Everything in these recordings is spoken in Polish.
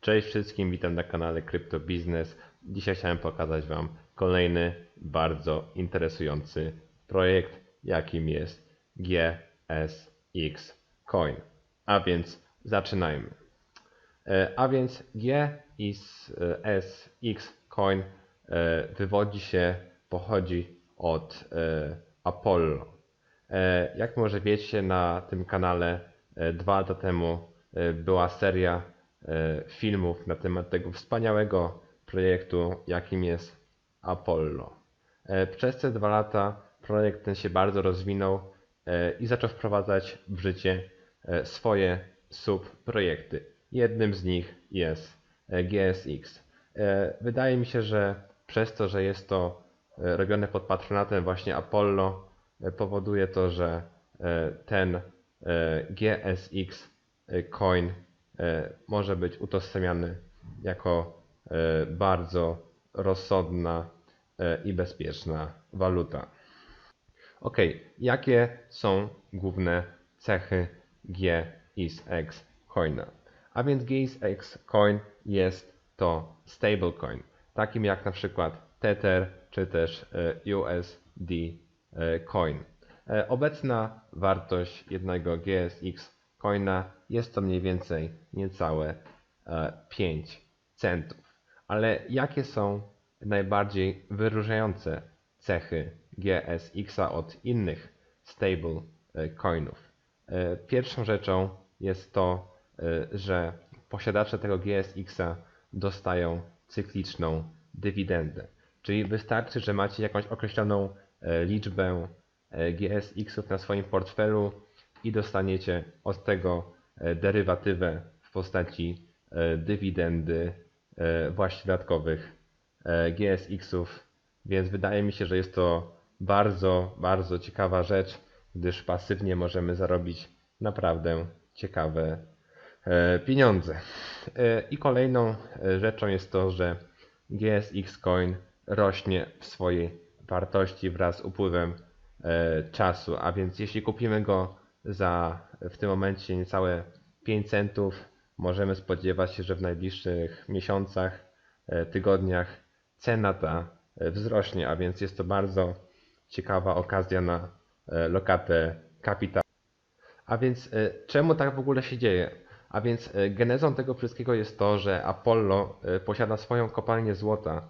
Cześć wszystkim, witam na kanale Crypto Business. Dzisiaj chciałem pokazać Wam kolejny bardzo interesujący projekt, jakim jest GSX Coin. A więc zaczynajmy. E, A więc GSX Coin e, wywodzi się, pochodzi od e, Apollo. Jak może wiecie, na tym kanale dwa lata temu była seria filmów na temat tego wspaniałego projektu, jakim jest Apollo. E, Przez te dwa lata projekt ten się bardzo rozwinął e, i zaczął wprowadzać w życie e, swoje subprojekty. Jednym z nich jest e, GSX. E, Wydaje mi się, że przez to, że jest to e, robione pod patronatem właśnie Apollo, e, powoduje to, że e, ten e, GSX e, coin e, może być utożsamiany jako e, bardzo rozsądna e, i bezpieczna waluta. Ok, jakie są główne cechy GSX coina? A więc GSX coin jest to stablecoin, takim jak na przykład Tether czy też e, USD e, coin. E, Obecna wartość jednego GSX coina jest to mniej więcej niecałe e, 5 centów. Ale jakie są najbardziej wyróżniające cechy GSX-a od innych stable e, coinów? E, Pierwszą rzeczą jest to, e, że posiadacze tego GSX-a dostają cykliczną dywidendę. Czyli wystarczy, że macie jakąś określoną e, liczbę e, GSX-ów na swoim portfelu i dostaniecie od tego e, derywatywę w postaci e, dywidendy e, właśnie dodatkowych GSX-ów. Więc wydaje mi się, że jest to bardzo, bardzo ciekawa rzecz, gdyż pasywnie możemy zarobić naprawdę ciekawe pieniądze. I kolejną rzeczą jest to, że GSX Coin rośnie w swojej wartości wraz z upływem czasu, a więc jeśli kupimy go za w tym momencie niecałe 5 centów, możemy spodziewać się, że w najbliższych miesiącach, e, tygodniach cena ta e, wzrośnie, a więc jest to bardzo ciekawa okazja na e, lokatę kapitału. A więc czemu tak w ogóle się dzieje? A więc genezą tego wszystkiego jest to, że Apollo posiada swoją kopalnię złota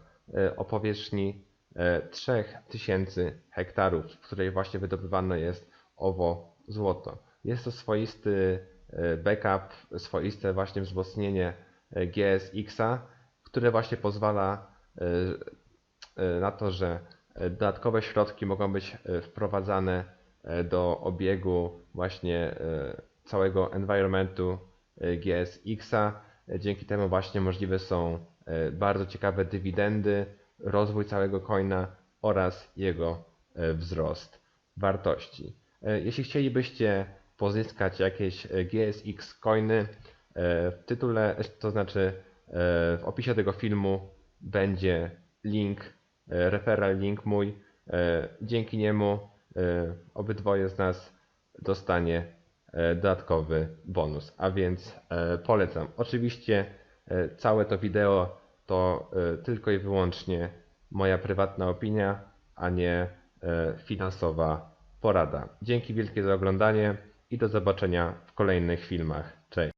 o powierzchni e, 3000 hektarów, w której właśnie wydobywane jest owo złoto. Jest to swoisty e, backup, swoiste właśnie wzmocnienie e, GSX-a, które właśnie pozwala e, na to, że dodatkowe środki mogą być wprowadzane do obiegu właśnie całego environmentu GSX-a. Dzięki temu właśnie możliwe są bardzo ciekawe dywidendy, rozwój całego coina oraz jego wzrost wartości. E, Jeśli chcielibyście pozyskać jakieś e, GSX coiny, e, w tytule, to znaczy w opisie tego filmu będzie link, referral link mój. Dzięki niemu obydwoje z nas dostanie dodatkowy bonus, a więc polecam. Oczywiście całe to wideo to tylko i wyłącznie moja prywatna opinia, a nie finansowa porada. Dzięki wielkie za oglądanie i do zobaczenia w kolejnych filmach. Cześć.